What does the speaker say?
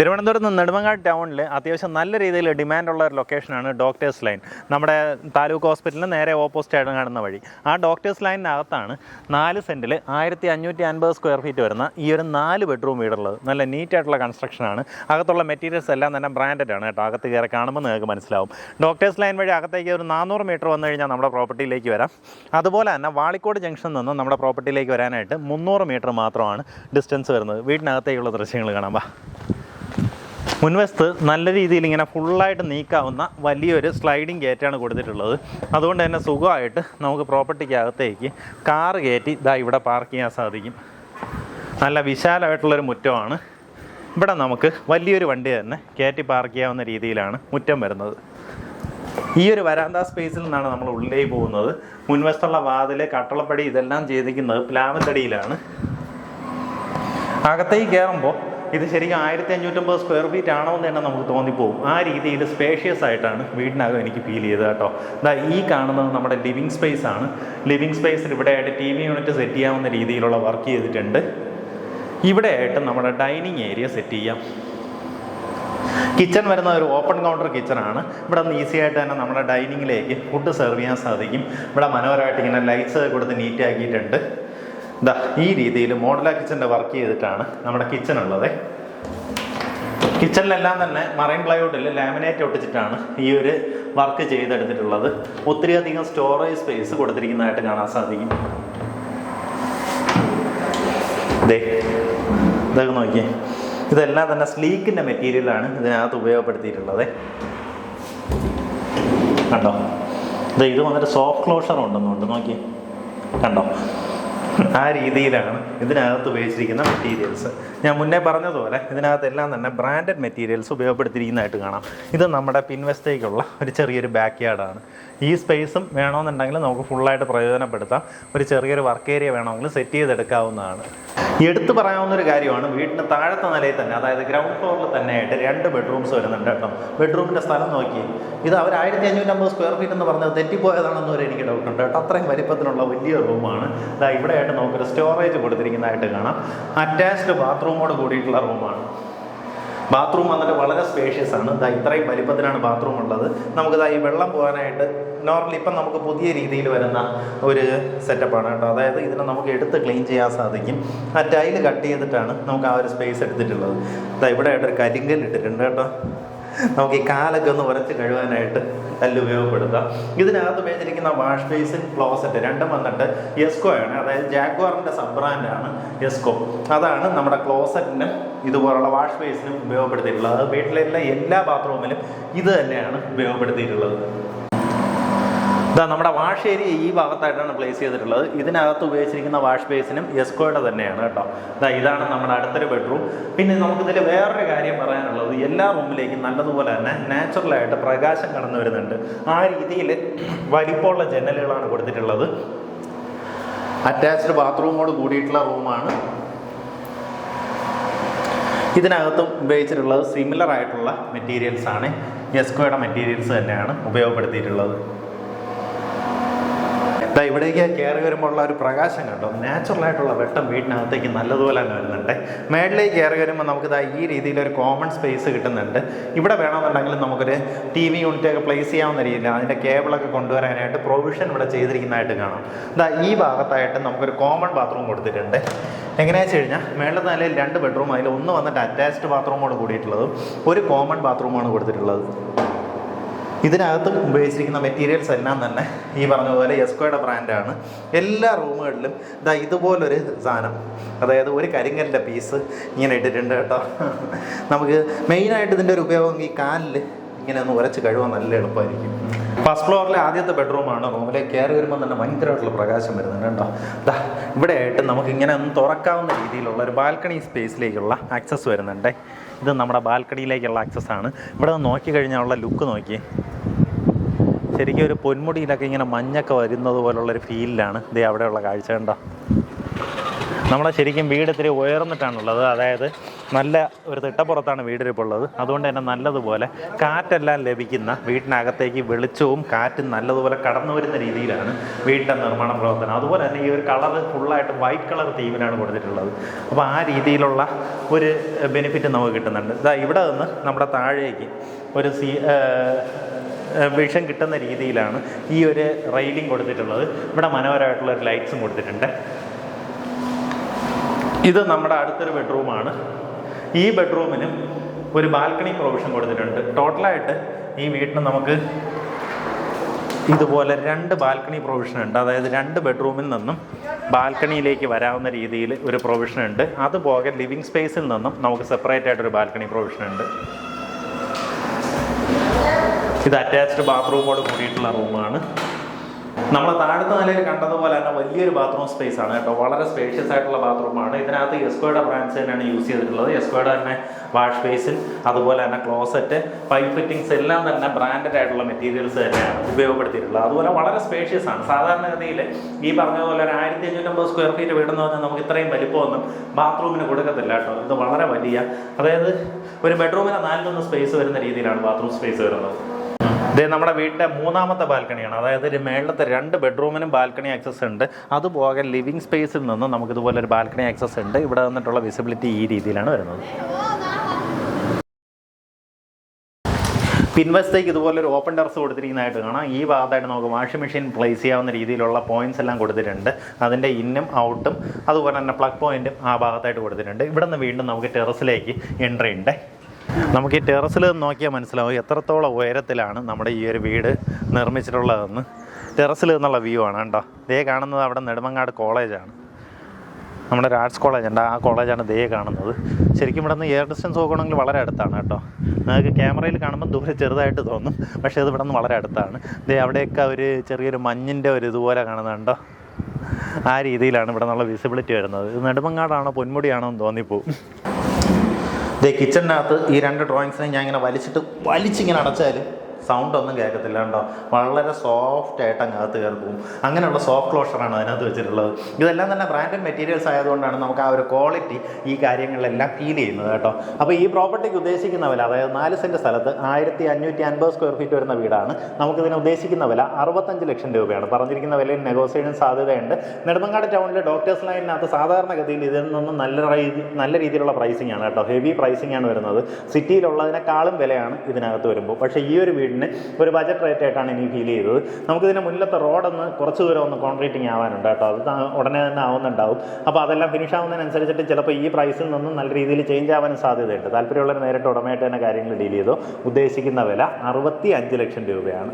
തിരുവനന്തപുരത്ത് നെടുമങ്ങാട് ടൗണിൽ അത്യാവശ്യം നല്ല രീതിയിൽ ഡിമാൻഡുള്ള ഒരു ലൊക്കേഷനാണ് ഡോക്ടേഴ്സ് ലൈൻ നമ്മുടെ താലൂക്ക് ഹോസ്പിറ്റലിന് നേരെ ഓപ്പോസിറ്റ് ആയിട്ട് കാണുന്ന വഴി. ആ ഡോക്ടേഴ്സ് ലൈനിനകത്താണ് നാല് സെന്റിൽ ആയിരത്തി അഞ്ഞൂറ്റി അൻപത് സ്ക്വയർ ഫീറ്റ് വരുന്ന ഈ ഒരു നാല് ബെഡ്റൂം വീടുള്ളത്. നല്ല നീറ്റായിട്ടുള്ള കൺസ്ട്രക്ഷനാണ് അകത്തുള്ള മെറ്റീരിയൽസ് എല്ലാം തന്നെ ബ്രാൻഡഡ് ആണ് കേട്ടോ. അകത്ത് കയറി കാണുമ്പോൾ നിങ്ങൾക്ക് മനസ്സിലാവും. ഡോക്ടേഴ്സ് ലൈൻ വഴി അകത്തേക്ക് ഒരു നാനൂറ് മീറ്റർ വന്നു കഴിഞ്ഞാൽ നമ്മുടെ പ്രോപ്പർട്ടിയിലേക്ക് വരാം. അതുപോലെ തന്നെ വാളിക്കോട് ജംഗ്ഷനിൽ നിന്ന് നമ്മുടെ പ്രോപ്പർട്ടിയിലേക്ക് വരാനായിട്ട് മുന്നൂറ് മീറ്റർ മാത്രമാണ് ഡിസ്റ്റൻസ് വരുന്നത്. വീടിനകത്തേക്കുള്ള ദൃശ്യങ്ങൾ കാണാം. മുൻവശത്ത് നല്ല രീതിയിൽ ഇങ്ങനെ ഫുള്ളായിട്ട് നീക്കാവുന്ന വലിയൊരു സ്ലൈഡിങ് ഗേറ്റാണ് കൊടുത്തിട്ടുള്ളത്. അതുകൊണ്ട് തന്നെ സുഖമായിട്ട് നമുക്ക് പ്രോപ്പർട്ടിക്ക് അകത്തേക്ക് കാറ് കയറ്റി ഇതാ ഇവിടെ പാർക്ക് ചെയ്യാൻ സാധിക്കും. നല്ല വിശാലമായിട്ടുള്ളൊരു മുറ്റമാണ്. ഇവിടെ നമുക്ക് വലിയൊരു വണ്ടി തന്നെ കയറ്റി പാർക്ക് ചെയ്യാവുന്ന രീതിയിലാണ് മുറ്റം വരുന്നത്. ഈ ഒരു വരാന്ത സ്പേസിൽ നിന്നാണ് നമ്മൾ ഉള്ളിലേക്ക് പോകുന്നത്. മുൻവശത്തുള്ള വാതിൽ കട്ടളപ്പടി ഇതെല്ലാം ചെയ്തിരിക്കുന്നത് പ്ലാവിന്റെ തടിയിലാണ് അകത്തേക്ക് കയറുമ്പോൾ ഇത് ശരിക്കും ആയിരത്തി അഞ്ഞൂറ്റമ്പത് സ്ക്വയർ ഫീറ്റ് ആണോ എന്ന് തന്നെ നമുക്ക് തോന്നിപ്പോവും ആ രീതിയിൽ സ്പേഷ്യസ് ആയിട്ടാണ് വീടിനകം എനിക്ക് ഫീൽ ചെയ്തത് കേട്ടോ. ഇതാ ഈ കാണുന്നത് നമ്മുടെ ലിവിങ് സ്പേസ് ആണ്. ലിവിങ് സ്പേസിൽ ഇവിടെ ആയിട്ട് ടി വി യൂണിറ്റ് സെറ്റ് ചെയ്യാവുന്ന രീതിയിലുള്ള വർക്ക് ചെയ്തിട്ടുണ്ട്. ഇവിടെ ആയിട്ട് നമ്മുടെ ഡൈനിങ് ഏരിയ സെറ്റ് ചെയ്യാം. കിച്ചൺ വരുന്ന ഒരു ഓപ്പൺ കൗണ്ടർ കിച്ചണാണ് ഇവിടെ നിന്ന് ഈസി ആയിട്ട് തന്നെ നമ്മുടെ ഡൈനിങ്ങിലേക്ക് ഫുഡ് സെർവ് ചെയ്യാൻ സാധിക്കും. ഇവിടെ മനോഹരമായിട്ട് ഇങ്ങനെ ലൈറ്റ്സ് കൊടുത്ത് നീറ്റ് ആക്കിയിട്ടുണ്ട്. ഇതാ ഈ രീതിയിൽ മോഡല കിച്ചന്റെ വർക്ക് ചെയ്തിട്ടാണ് നമ്മുടെ കിച്ചൺ ഉള്ളത്. കിച്ചണിലെല്ലാം തന്നെ മറൈൻ പ്ലൈവുഡിൽ ലാമിനേറ്റ് ഒട്ടിച്ചിട്ടാണ് ഈ ഒരു വർക്ക് ചെയ്തെടുത്തിട്ടുള്ളത്. ഒത്തിരിയധികം സ്റ്റോറേജ് സ്പേസ് കൊടുത്തിരിക്കുന്നതായിട്ട് കാണാൻ സാധിക്കും. ദേ ഇതൊക്കെ നോക്കിയേ. ഇതെല്ലാം തന്നെ സ്ലീക്കിന്റെ മെറ്റീരിയലാണ് ഇതിനകത്ത് ഉപയോഗപ്പെടുത്തിയിട്ടുള്ളത്. കണ്ടോ? ഇത് ഇത് വന്നിട്ട് സോഫ്റ്റ് ക്ലോഷർ ഉണ്ടെന്നുണ്ട് നോക്കി കണ്ടോ? ആ രീതിയിലാണ് ഇതിനകത്ത് ഉപയോഗിച്ചിരിക്കുന്ന മെറ്റീരിയൽസ് ഞാൻ മുന്നേ പറഞ്ഞതുപോലെ ഇതിനകത്ത് എല്ലാം തന്നെ ബ്രാൻഡഡ് മെറ്റീരിയൽസ് ഉപയോഗപ്പെടുത്തിയിരിക്കുന്നതായിട്ട് കാണാം. ഇത് നമ്മുടെ പിൻവശത്തേക്കുള്ള ഒരു ചെറിയൊരു ബാക്ക് യാർഡാണ് ഈ സ്പേസും വേണമെന്നുണ്ടെങ്കിൽ നമുക്ക് ഫുള്ളായിട്ട് പ്രയോജനപ്പെടുത്താം. ഒരു ചെറിയൊരു വർക്ക് ഏരിയ വേണമെങ്കിൽ സെറ്റ് ചെയ്തെടുക്കാവുന്നതാണ്. എടുത്തു പറയാവുന്ന ഒരു കാര്യമാണ് വീടിന് താഴത്തെ നിലയിൽ തന്നെ അതായത് ഗ്രൗണ്ട് ഫ്ലോറിൽ തന്നെ ആയിട്ട് രണ്ട് ബെഡ്റൂംസ് വരുന്നുണ്ട് കേട്ടോ. ബെഡ്റൂമിന്റെ സ്ഥലം നോക്കി ഇത് അവർ ആയിരത്തി അഞ്ഞൂറ്റമ്പത് സ്ക്വയർ ഫീറ്റ് എന്ന് പറഞ്ഞത് തെറ്റിപ്പോയതാണെന്ന് വരെ എനിക്ക് ഡൗട്ടുണ്ട് കേട്ടോ. അത്രയും വലിപ്പത്തിലുള്ള വലിയ റൂമാണ് ഇതാ ഇവിടെ ആയിട്ട് നമുക്കൊരു സ്റ്റോറേജ് കൊടുത്തിരിക്കുന്നതായിട്ട് കാണാം. അറ്റാച്ച്ഡ് ബാത്റൂമോട് കൂടിയിട്ടുള്ള റൂമാണ്. ബാത്റൂം വന്നിട്ട് വളരെ സ്പേഷ്യസ് ആണ്. ഇതാ ഇത്രയും വലിപ്പത്തിലാണ് ബാത്റൂം ഉള്ളത്. നമുക്കിതാ ഈ വെള്ളം പോകാനായിട്ട് നോർമലി ഇപ്പം നമുക്ക് പുതിയ രീതിയിൽ വരുന്ന ഒരു സെറ്റപ്പാണ് കേട്ടോ. അതായത് ഇതിനെ നമുക്ക് എടുത്ത് ക്ലീൻ ചെയ്യാൻ സാധിക്കും. ആ ടൈൽ കട്ട് ചെയ്തിട്ടാണ് നമുക്ക് ആ ഒരു സ്പേസ് എടുത്തിട്ടുള്ളത്. ഇതാ ഇവിടെ ആയിട്ടൊരു കരിങ്കൽ ഇട്ടിട്ടുണ്ട് കേട്ടോ. നമുക്ക് ഈ കാലൊക്കെ ഒന്ന് ഉരച്ച് കഴുകാനായിട്ട് കല്ല് ഉപയോഗപ്പെടുത്താം. ഇതിനകത്ത് ഉപയോഗിച്ചിരിക്കുന്ന വാഷ് ബേസിൻ ക്ലോസറ്റ് രണ്ടും വന്നിട്ട് എസ്കോ ആണ്. അതായത് ജാഗ്വാറിന്റെ സബ് ബ്രാൻഡാണ് എസ്കോ അതാണ് നമ്മുടെ ക്ലോസറ്റിനും ഇതുപോലുള്ള വാഷ് ബേസിനും ഉപയോഗപ്പെടുത്തിയിട്ടുള്ളത്. അത് എല്ലാ ബാത്റൂമിലും ഇത് തന്നെയാണ് ഉപയോഗപ്പെടുത്തിയിട്ടുള്ളത്. ഇതാ നമ്മുടെ വാഷ് ഏരിയ ഈ ഭാഗത്തായിട്ടാണ് പ്ലേസ് ചെയ്തിട്ടുള്ളത്. ഇതിനകത്ത് ഉപയോഗിച്ചിരിക്കുന്ന വാഷ് ബേസിനും എസ്കോയുടെ തന്നെയാണ് കേട്ടോ. ഇതാ ഇതാണ് നമ്മുടെ അടുത്തൊരു ബെഡ്റൂം പിന്നെ നമുക്കിതിൽ വേറൊരു കാര്യം പറയാനുള്ളത്. എല്ലാ റൂമിലേക്കും നല്ലതുപോലെ തന്നെ നാച്ചുറലായിട്ട് പ്രകാശം കടന്നു വരുന്നുണ്ട്. ആ രീതിയിൽ വലിപ്പമുള്ള ജനലുകളാണ് കൊടുത്തിട്ടുള്ളത്. അറ്റാച്ച്ഡ് ബാത്റൂമോട് കൂടിയിട്ടുള്ള റൂമാണ് ഇതിനകത്തും ഉപയോഗിച്ചിട്ടുള്ളത് സിമിലർ ആയിട്ടുള്ള മെറ്റീരിയൽസ് ആണ്. എസ്കോയുടെ മെറ്റീരിയൽസ് തന്നെയാണ് ഉപയോഗപ്പെടുത്തിയിട്ടുള്ളത്. ദാ ഇവിടേക്ക് കയറി വരുമ്പോൾ ഉള്ള ഒരു പ്രകാശം കണ്ടോ? നാച്ചുറൽ ആയിട്ടുള്ള വെട്ടം വീടിനകത്തേക്ക് നല്ലതുപോലെ തന്നെ വരുന്നുണ്ട്. മേളിലേക്ക് കയറി വരുമ്പോൾ നമുക്ക് ദാ ഈ രീതിയിൽ ഒരു കോമൺ സ്പേസ് കിട്ടുന്നുണ്ട്. ഇവിടെ വേണമെന്നുണ്ടെങ്കിൽ നമുക്കൊരു ടി വി യൂണിറ്റ് ഒക്കെ പ്ലേസ് ചെയ്യാവുന്ന രീതിയിൽ അതിന്റെ കേബിളൊക്കെ കൊണ്ടുവരാനായിട്ട് പ്രൊവിഷൻ ഇവിടെ ചെയ്തിരിക്കുന്നതായിട്ട് കാണാം. ദാ ഈ ഭാഗത്തായിട്ട് നമുക്കൊരു കോമൺ ബാത്റൂം കൊടുത്തിട്ടുണ്ട്. എങ്ങനെയാണെന്ന് വെച്ച് കഴിഞ്ഞാൽ മേളിൽ നിലയിൽ രണ്ട് ബെഡ്റൂം അതിൽ ഒന്ന് വന്നിട്ട് അറ്റാച്ച്ഡ് ബാത്റൂമോട് കൂടിയിട്ടുള്ളതും ഒരു കോമൺ ബാത്റൂമാണ് കൊടുത്തിട്ടുള്ളത്. ഇതിനകത്ത് ഉപയോഗിച്ചിരിക്കുന്ന മെറ്റീരിയൽസ് എല്ലാം തന്നെ ഈ പറഞ്ഞതുപോലെ എസ്കോയുടെ ബ്രാൻഡാണ് എല്ലാ റൂമുകളിലും ഇതാ ഇതുപോലൊരു സാധനം. അതായത് ഒരു കരിങ്കലിന്റെ പീസ് ഇങ്ങനെ ഇട്ടിട്ടുണ്ട് കേട്ടോ. നമുക്ക് മെയിനായിട്ട് ഇതിന്റെ ഒരു ഉപയോഗം ഈ കാലിൽ ഇങ്ങനെ ഒന്ന് ഉരച്ച് കഴുകാൻ നല്ല എളുപ്പമായിരിക്കും. ഫസ്റ്റ് ഫ്ലോറിലെ ആദ്യത്തെ ബെഡ്റൂമാണ് റൂമിലേക്ക് കയറി വരുമ്പോൾ തന്നെ ഭയങ്കരമായിട്ടുള്ള പ്രകാശം വരുന്നുണ്ട് കേട്ടോ. ദാ ഇവിടെ ആയിട്ട് നമുക്ക് ഇങ്ങനെ ഒന്ന് തുറക്കാവുന്ന രീതിയിലുള്ള ഒരു ബാൽക്കണി സ്പേസിലേക്കുള്ള ആക്സസ് വരുന്നുണ്ട്. ഇത് നമ്മുടെ ബാൽക്കണിയിലേക്കുള്ള ആക്സസ് ആണ്. ഇവിടെ നിന്ന് നോക്കിക്കഴിഞ്ഞാലുള്ള കഴിഞ്ഞാലുള്ള ലുക്ക് നോക്കി ശരിക്കും ഒരു പൊന്മുടിയിലൊക്കെ ഇങ്ങനെ മഞ്ഞൊക്കെ വരുന്നത് പോലുള്ളൊരു ഫീലിലാണ് ഇതേ അവിടെയുള്ള കാഴ്ച കണ്ടോ? നമ്മളെ ശരിക്കും വീട് ഇത്തിരി ഉയർന്നിട്ടാണുള്ളത്. അതായത് നല്ല ഒരു തിട്ടപ്പുറത്താണ് വീടിരിപ്പുള്ളത്. അതുകൊണ്ട് തന്നെ നല്ലതുപോലെ കാറ്റെല്ലാം ലഭിക്കുന്ന വീട്ടിനകത്തേക്ക് വെളിച്ചവും കാറ്റും നല്ലതുപോലെ കടന്നു വരുന്ന രീതിയിലാണ് വീടിന്റെ നിർമ്മാണ പ്രവർത്തനം. അതുപോലെ തന്നെ ഈ ഒരു കളർ ഫുള്ളായിട്ട് വൈറ്റ് കളർ തീമിനാണ് കൊടുത്തിട്ടുള്ളത്. അപ്പോൾ ആ രീതിയിലുള്ള ഒരു ബെനിഫിറ്റ് നമുക്ക് കിട്ടുന്നുണ്ട്. ഇതാ ഇവിടെ നിന്ന് നമ്മുടെ താഴേക്ക് ഒരു സീ വിഷം കിട്ടുന്ന രീതിയിലാണ് ഈ ഒരു റെയിലിംഗ് കൊടുത്തിട്ടുള്ളത്. ഇവിടെ മനോഹരമായിട്ടുള്ള ഒരു ലൈറ്റ്സും കൊടുത്തിട്ടുണ്ട്. ഇത് നമ്മുടെ അടുത്തൊരു ബെഡ്റൂമാണ്. ഈ ബെഡ്റൂമിനും ഒരു ബാൽക്കണി പ്രൊവിഷൻ കൊടുത്തിട്ടുണ്ട്. ടോട്ടലായിട്ട് ഈ വീട്ടിന് നമുക്ക് ഇതുപോലെ രണ്ട് ബാൽക്കണി പ്രൊവിഷൻ ഉണ്ട്. അതായത് രണ്ട് ബെഡ്റൂമിൽ നിന്നും ബാൽക്കണിയിലേക്ക് വരാവുന്ന രീതിയിൽ ഒരു പ്രൊവിഷൻ ഉണ്ട്. അതുപോലെ ലിവിങ് സ്പേസിൽ നിന്നും നമുക്ക് സെപ്പറേറ്റ് ആയിട്ടൊരു ബാൽക്കണി പ്രൊവിഷൻ ഉണ്ട്. ഇത് അറ്റാച്ച്ഡ് ബാത്റൂമോട് കൂടിയിട്ടുള്ള റൂമാണ് നമ്മൾ താഴത്തെ നിലയിൽ കണ്ടതുപോലെ തന്നെ വലിയൊരു ബാത്റൂം സ്പേസ് ആണ് കേട്ടോ. വളരെ സ്പേഷ്യസ് ആയിട്ടുള്ള ബാത്റൂമാണ് ഇതിനകത്ത് എസ്ക്വയുടെ ബ്രാൻഡ്സ് തന്നെയാണ് യൂസ് ചെയ്തിട്ടുള്ളത്. എസ്ക്വയുടെ തന്നെ വാഷ് ബേസിൻ അതുപോലെ തന്നെ ക്ലോസറ്റ് പൈപ്പ് ഫിറ്റിംഗ്സ് എല്ലാം തന്നെ ബ്രാൻഡഡ് ആയിട്ടുള്ള മെറ്റീരിയൽസ് തന്നെയാണ് ഉപയോഗപ്പെടുത്തിയിട്ടുള്ളത്. അതുപോലെ വളരെ സ്പേഷ്യസ് ആണ്. സാധാരണഗതിയിൽ ഈ പറഞ്ഞതുപോലെ ഒരു ആയിരത്തി അഞ്ഞൂറ്റമ്പത് സ്ക്വയർ ഫീറ്റ് വീടെന്ന് പറഞ്ഞാൽ നമുക്ക് ഇത്രയും വലിപ്പമൊന്നും ബാത്റൂമിന് കൊടുക്കത്തില്ല കേട്ടോ. ഇത് വളരെ വലിയ അതായത് ഒരു ബെഡ്റൂമിന് നാലിലൊന്ന് സ്പേസ് വരുന്ന രീതിയിലാണ് ബാത്റൂം സ്പേസ് വരുന്നത്. ഇത് നമ്മുടെ വീടിന്റെ മൂന്നാമത്തെ ബാൽക്കണിയാണ്. അതായത് ഒരു മേളത്തെ രണ്ട് ബെഡ്റൂമിനും ബാൽക്കണി ആക്സസ് ഉണ്ട്. അതുപോലെ ലിവിങ് സ്പേസിൽ നിന്നും നമുക്ക് ഇതുപോലെ ഒരു ബാൽക്കണി ആക്സസ് ഉണ്ട്. ഇവിടെ നിന്നിട്ടുള്ള വിസിബിലിറ്റി ഈ രീതിയിലാണ് വരുന്നത്. പിൻവശത്തേക്ക് ഇതുപോലെ ഒരു ഓപ്പൺ ടെറസ് കൊടുത്തിരിക്കുന്നതായിട്ട് കാണാം. ഈ ഭാഗത്തായിട്ട് നമുക്ക് വാഷിംഗ് മെഷീൻ പ്ലേസ് ചെയ്യാവുന്ന രീതിയിലുള്ള പോയിന്റ്സ് എല്ലാം കൊടുത്തിട്ടുണ്ട്. അതിന്റെ ഇന്നും ഔട്ടും അതുപോലെ തന്നെ പ്ലഗ് പോയിന്റും ആ ഭാഗത്തായിട്ട് കൊടുത്തിട്ടുണ്ട്. ഇവിടെ നിന്ന് വീണ്ടും നമുക്ക് ടെറസിലേക്ക് എൻട്രി ഉണ്ട്. നമുക്ക് ഈ ടെറസിൽ നോക്കിയാൽ മനസ്സിലാവും എത്രത്തോളം ഉയരത്തിലാണ് നമ്മുടെ ഈ ഒരു വീട് നിർമ്മിച്ചിട്ടുള്ളതെന്ന്. ടെറസിൽ നിന്നുള്ള വ്യൂ ആണ് കേട്ടോ ദേ കാണുന്നത് അവിടെ നെടുമങ്ങാട് കോളേജാണ് നമ്മുടെ ഒരു ആർട്സ് കോളേജ് ഉണ്ട്. ആ കോളേജാണ് ദേ കാണുന്നത്. ശരിക്കും ഇവിടെ നിന്ന് എയർ ഡിസ്റ്റൻസ് നോക്കുകയാണെങ്കിൽ വളരെ അടുത്താണ് കേട്ടോ. നിങ്ങൾക്ക് ക്യാമറയിൽ കാണുമ്പോൾ ദൂരെ ചെറുതായിട്ട് തോന്നും. പക്ഷേ ഇത് ഇവിടെ നിന്ന് വളരെ അടുത്താണ്. ദേ അവിടെയൊക്കെ ഒരു ചെറിയൊരു മഞ്ഞിന്റെ ഒരു ഇതുപോലെ കാണുന്നുണ്ടോ ആ രീതിയിലാണ് ഇവിടെ നിന്നുള്ള വിസിബിലിറ്റി വരുന്നത്. ഇത് നെടുമങ്ങാടാണോ പൊന്മുടിയാണോ എന്ന് തോന്നിപ്പോവും. ദേ കിച്ചണിനകത്ത് ഈ രണ്ട് ഡ്രോയിങ്സിനെ ഞാൻ ഇങ്ങനെ വലിച്ചിട്ട് വലിച്ചിങ്ങനെ അടച്ചാൽ സൗണ്ട് ഒന്നും കേൾക്കത്തില്ല കേട്ടോ വളരെ സോഫ്റ്റ് ആയിട്ട് അങ്ങകത്ത് കയറി പോകും. അങ്ങനെയുള്ള സോഫ്റ്റ് ക്ലോഷറാണ് അതിനകത്ത് വെച്ചിട്ടുള്ളത്. ഇതെല്ലാം തന്നെ ബ്രാൻഡഡ് മെറ്റീരിയൽസ് ആയതുകൊണ്ടാണ് നമുക്ക് ആ ഒരു ക്വാളിറ്റി ഈ കാര്യങ്ങളെല്ലാം ഫീൽ ചെയ്യുന്നത് കേട്ടോ. അപ്പോൾ ഈ പ്രോപ്പർട്ടിക്ക് ഉദ്ദേശിക്കുന്ന വില അതായത് നാല് സെന്റ് സ്ഥലത്ത് ആയിരത്തി അഞ്ഞൂറ്റി അൻപത് സ്ക്വയർ ഫീറ്റ് വരുന്ന വീടാണ്. നമുക്കിതിന് ഉദ്ദേശിക്കുന്ന വില അറുപത്തഞ്ച് ലക്ഷം രൂപയാണ്. പറഞ്ഞിരിക്കുന്ന വിലയിൽ നെഗോസിയേഷൻ സാധ്യതയുണ്ട്. നെടുമങ്ങാട് ടൗണിലെ ഡോക്ടേഴ്സ് ലൈനിനകത്ത് സാധാരണഗതിയിൽ ഇതിൽ നിന്നും നല്ല നല്ല രീതിയിലുള്ള പ്രൈസിംഗ് ആണ് കേട്ടോ. ഹെവി പ്രൈസിംഗ് ആണ് വരുന്നത്. സിറ്റിയിലുള്ളതിനേക്കാളും വിലയാണ് ഇതിനകത്ത് വരുമ്പോൾ. പക്ഷേ ഈ ഒരു വീടിന് ഒരു ബജറ്റ് റേറ്റ് ആയിട്ടാണ് ഇനി ഫീൽ ചെയ്തത്. നമുക്കിതിന്റെ മുന്നിലത്തെ റോഡൊന്ന് കുറച്ച് ദൂരം ഒന്ന് കോൺക്രീറ്റിംഗ് ആവാനുണ്ട് കേട്ടോ. അത് ഉടനെ തന്നെ ആവുന്നുണ്ടാവും. അപ്പോൾ അതെല്ലാം ഫിനിഷ് ആവുന്നതിനനുസരിച്ചിട്ട് ചിലപ്പോൾ ഈ പ്രൈസിൽ നിന്നും നല്ല രീതിയിൽ ചേഞ്ച് ആവാനും സാധ്യതയുണ്ട്. താല്പര്യമുള്ളവർ നേരിട്ട് ഉടമയായിട്ട് തന്നെ കാര്യങ്ങൾ ഡീൽ ചെയ്തോ. ഉദ്ദേശിക്കുന്ന വില അറുപത്തി ലക്ഷം രൂപയാണ്.